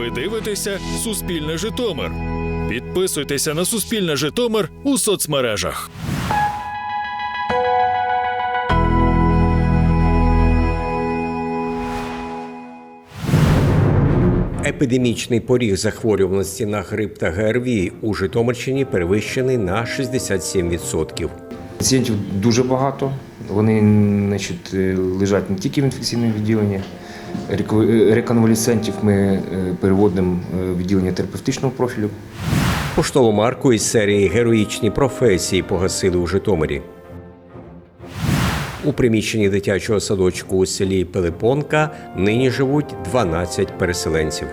Ви дивитеся Суспільне Житомир. Підписуйтеся на Суспільне Житомир у соцмережах. Епідемічний поріг захворюваності на грип та ГРВІ у Житомирщині перевищений на 67%. Пацієнтів дуже багато. Вони значить, лежать не тільки в інфекційному відділенні. Е, Реконвалесцентів ми е, переводимо е, в відділення терапевтичного профілю. Поштову марку із серії Героїчні професії погасили у Житомирі. У приміщенні дитячого садочку у селі Пилипонка нині живуть 12 переселенців.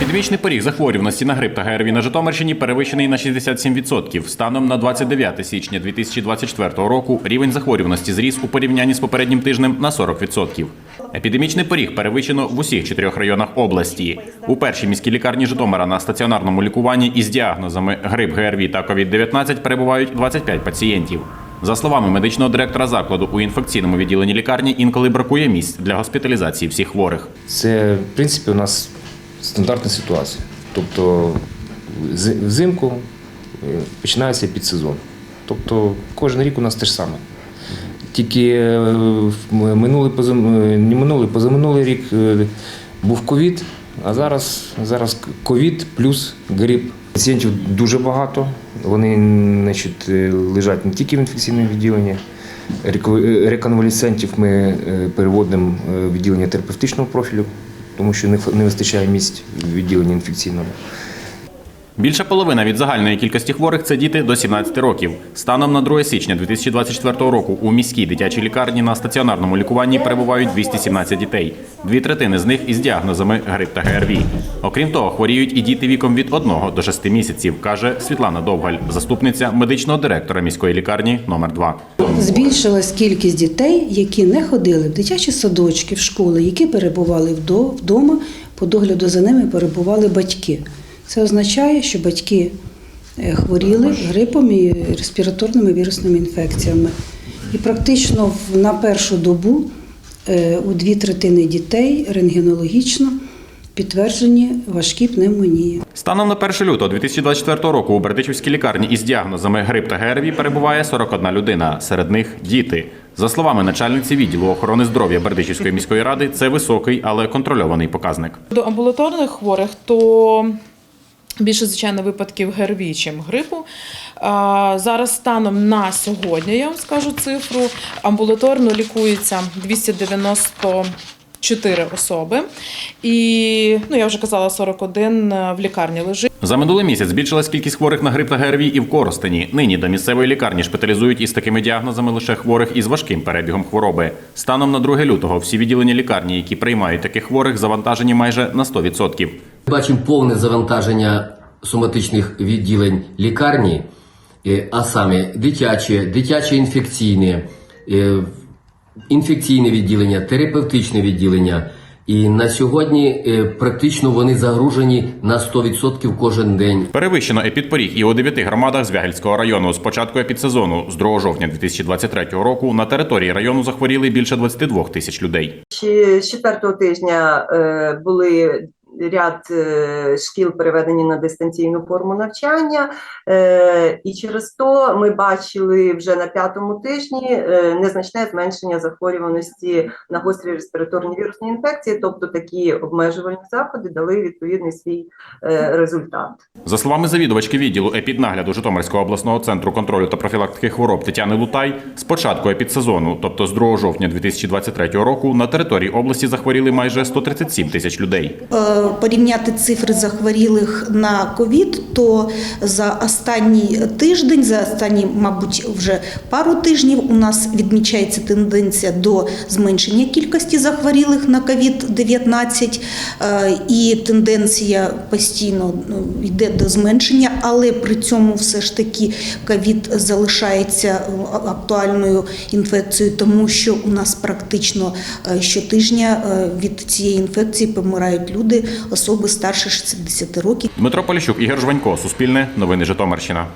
Епідемічний поріг захворюваності на грип та ГРВІ на Житомирщині перевищений на 67%. Станом на 29 січня 2024 року рівень захворюваності зріс у порівнянні з попереднім тижнем на 40%. Епідемічний поріг перевищено в усіх чотирьох районах області. У першій міській лікарні Житомира на стаціонарному лікуванні із діагнозами грип, ГРВІ та COVID-19 перебувають 25 пацієнтів. За словами медичного директора закладу, у інфекційному відділенні лікарні інколи бракує місць для госпіталізації всіх хворих. Це, в принципі, у нас стандартна ситуація. Тобто взимку е, починається підсезон. Тобто кожен рік у нас те ж саме. Тільки е, минулий, е, не минулий, позаминулий рік був ковід, а зараз, зараз ковід плюс грип. Пацієнтів дуже багато. Вони значить, лежать не тільки в інфекційному відділенні. Реко- Реконвалесцентів ми переводимо в відділення терапевтичного профілю, тому що не вистачає місць в відділенні інфекційному. Більша половина від загальної кількості хворих це діти до 17 років. Станом на 2 січня 2024 року у міській дитячій лікарні на стаціонарному лікуванні перебувають 217 дітей. Дві третини з них із діагнозами грип та ГРВІ. Окрім того, хворіють і діти віком від 1 до 6 місяців, каже Світлана Довгаль, заступниця медичного директора міської лікарні номер 2 Збільшилась кількість дітей, які не ходили в дитячі садочки, в школи, які перебували вдома, по догляду за ними перебували батьки. Це означає, що батьки е, хворіли грипом і респіраторними вірусними інфекціями. І практично на першу добу е, у дві третини дітей рентгенологічно підтверджені важкі пневмонії. Станом на 1 лютого 2024 року у Бердичівській лікарні із діагнозами грип та ГРВІ перебуває 41 людина. Серед них діти. За словами начальниці відділу охорони здоров'я Бердичівської міської ради, це високий, але контрольований показник. До амбулаторних хворих то більше, звичайно, випадків ГРВІ, чим грипу. Зараз станом на сьогодні, я вам скажу цифру, амбулаторно лікується 294 особи. І, ну, я вже казала, 41 в лікарні лежить. За минулий місяць збільшилась кількість хворих на грип та ГРВІ і в Коростені. Нині до місцевої лікарні шпиталізують із такими діагнозами лише хворих із важким перебігом хвороби. Станом на 2 лютого всі відділення лікарні, які приймають таких хворих, завантажені майже на 100%. Бачимо повне завантаження соматичних відділень лікарні, е, а саме дитяче, дитяче інфекційне, е, інфекційне відділення, терапевтичне відділення. І на сьогодні е, практично вони загружені на 100% кожен день. Перевищено епідпоріг і у дев'яти громадах Звягельського району. З початку епідсезону з 2 жовтня 2023 року на території району захворіли більше 22 тисяч людей. Ще з четвертого тижня е, були ряд е, шкіл переведені на дистанційну форму навчання, е, і через то ми бачили вже на п'ятому тижні е, незначне зменшення захворюваності на гострі респіраторні вірусні інфекції, тобто такі обмежувальні заходи дали відповідний свій результат. За словами завідувачки відділу епіднагляду Житомирського обласного центру контролю та профілактики хвороб Тетяни Лутай, з початку епідсезону, тобто з 2 жовтня 2023 року, на території області захворіли майже 137 тисяч людей. Порівняти цифри захворілих на ковід, то за останній тиждень, за останні, мабуть, вже пару тижнів у нас відмічається тенденція до зменшення кількості захворілих на ковід-19, е, і тенденція постійно ну, йде до зменшення, але при цьому все ж таки ковід залишається е, актуальною інфекцією, тому що у нас практично е, щотижня від цієї інфекції помирають люди, особи старше 60 років. Дмитро Поліщук, Ігор Жванько, Суспільне, Новини Житомирщина.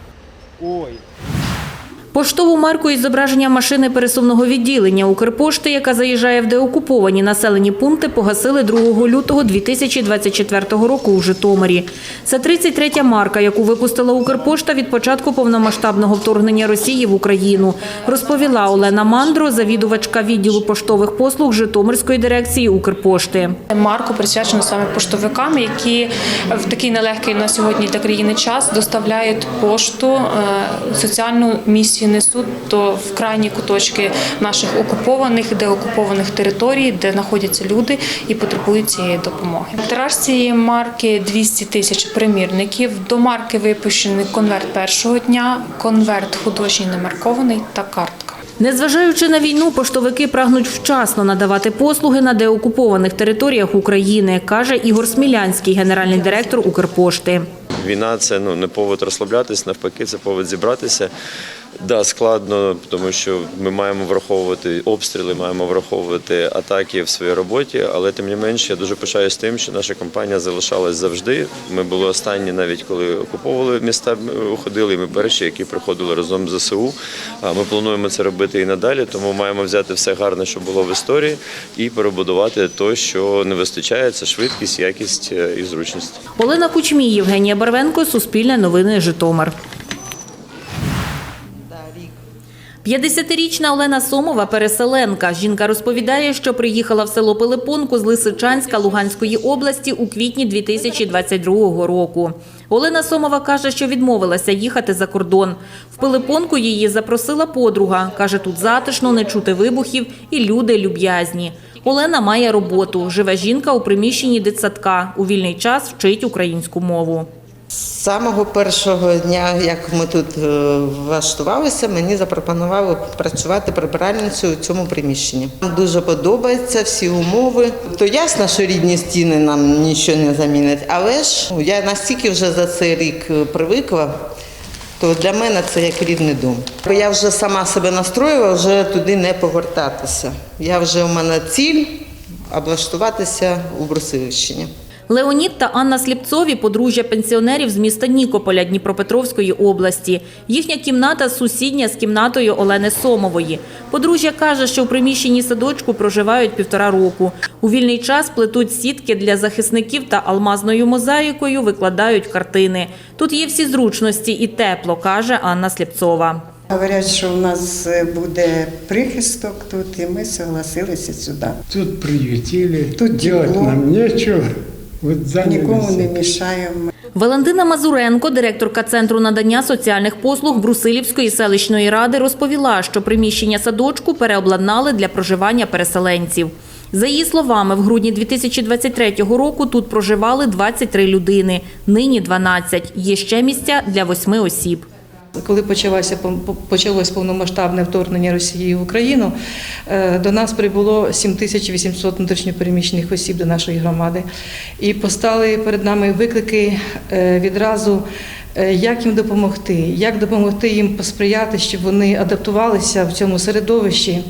Поштову марку із зображенням машини пересувного відділення Укрпошти, яка заїжджає в деокуповані населені пункти, погасили 2 лютого 2024 року у Житомирі. Це 33-я марка, яку випустила Укрпошта від початку повномасштабного вторгнення Росії в Україну, розповіла Олена Мандро, завідувачка відділу поштових послуг Житомирської дирекції Укрпошти. Марку присвячено саме поштовикам, які в такий нелегкий на сьогодні для країни час доставляють пошту, е, соціальну місію несуть до в крайні куточки наших окупованих, деокупованих територій, де знаходяться люди і потребують цієї допомоги. Тираж цієї марки 200 тисяч примірників. До марки випущений конверт першого дня, конверт художній немаркований та картка. Незважаючи на війну, поштовики прагнуть вчасно надавати послуги на деокупованих територіях України, каже Ігор Смілянський, генеральний директор Укрпошти. Війна це ну не повод розслаблятись, навпаки, це повод зібратися. Да, складно, тому що ми маємо враховувати обстріли, маємо враховувати атаки в своїй роботі, але тим не менше я дуже пишаюсь тим, що наша компанія залишалась завжди. Ми були останні, навіть коли окуповували міста, уходили. і Ми перші, які приходили разом з ЗСУ. Ми плануємо це робити і надалі, тому маємо взяти все гарне, що було в історії, і перебудувати те, що не вистачає. Це швидкість, якість е, і зручність. Олена Кучмій, Євгенія Барвенко, Суспільне новини, Житомир. 50-річна Олена Сомова – переселенка. Жінка розповідає, що приїхала в село Пилипонку з Лисичанська Луганської області у квітні 2022 року. Олена Сомова каже, що відмовилася їхати за кордон. В Пилипонку її запросила подруга. Каже, тут затишно, не чути вибухів і люди люб'язні. Олена має роботу. Живе жінка у приміщенні дитсадка. У вільний час вчить українську мову. Самого першого дня, як ми тут е, влаштувалися, мені запропонували працювати прибиральницею у цьому приміщенні. Нам дуже подобаються всі умови. То ясно, що рідні стіни нам нічого не замінять, але ж я настільки вже за цей рік е, привикла. То для мене це як рідний дом. Я вже сама себе настроїла, вже туди не повертатися. Я вже у мене ціль облаштуватися у Брусилищині. Леонід та Анна Сліпцові – подружжя пенсіонерів з міста Нікополя Дніпропетровської області. Їхня кімната сусідня з кімнатою Олени Сомової. Подружжя каже, що в приміщенні садочку проживають півтора року. У вільний час плетуть сітки для захисників та алмазною мозаїкою викладають картини. Тут є всі зручності і тепло, каже Анна Сліпцова. Говорять, що у нас е, буде прихисток тут, і ми согласилися сюди. Тут приютили, Тут делать нам нечего. Нікому не мішаємо. Валентина Мазуренко, директорка Центру надання соціальних послуг Брусилівської селищної ради, розповіла, що приміщення садочку переобладнали для проживання переселенців. За її словами, в грудні 2023 року тут проживали 23 людини, нині 12. Є ще місця для восьми осіб. Коли почалося почалось повномасштабне вторгнення Росії в Україну, е, до нас прибуло 7800 внутрішньопереміщених осіб до нашої громади, і постали перед нами виклики е, відразу. е, Як їм допомогти, як допомогти їм посприяти, щоб вони адаптувалися в цьому середовищі?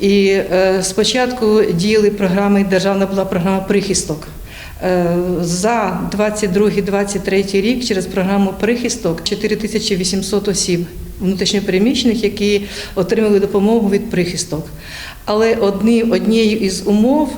І спочатку діяли програми, державна була програма прихисток. Е, За 22-23 рік через програму Прихисток 4800 осіб внутрішньопереміщених, які отримали допомогу від прихисток. Але одні, однією із умов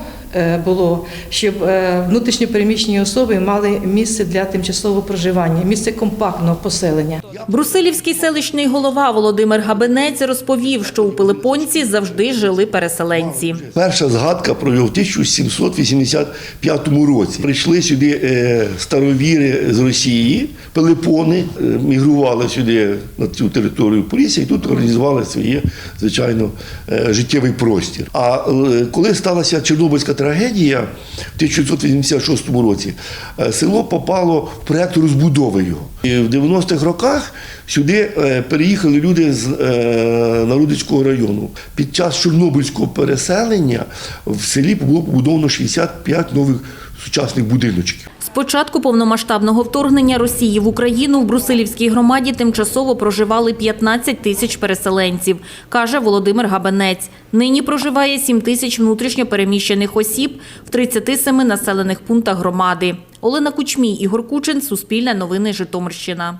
було, щоб е, внутрішньопереміщені особи мали місце для тимчасового проживання, місце компактного поселення. Брусилівський селищний голова Володимир Габенець розповів, що у Пилипонці завжди жили переселенці. Перша згадка про його в 1785 році. Прийшли сюди е, старовіри з Росії, Пелепони, е, мігрували сюди на цю територію Полісся і тут організували своє, звичайно, е, життєвий простір. А е, коли сталася Чорнобильська трагедія в 1986 році, е, село попало в проєкт розбудови його. І в 90-х роках сюди е, переїхали люди з е, Народицького району. Під час Чорнобильського переселення в селі було побудовано 65 нових сучасних будиночків. З початку повномасштабного вторгнення Росії в Україну в Брусилівській громаді тимчасово проживали 15 тисяч переселенців, каже Володимир Габенець. Нині проживає 7 тисяч внутрішньопереміщених осіб в 37 населених пунктах громади. Олена Кучмій, Ігор Кучин, Суспільне новини, Житомирщина.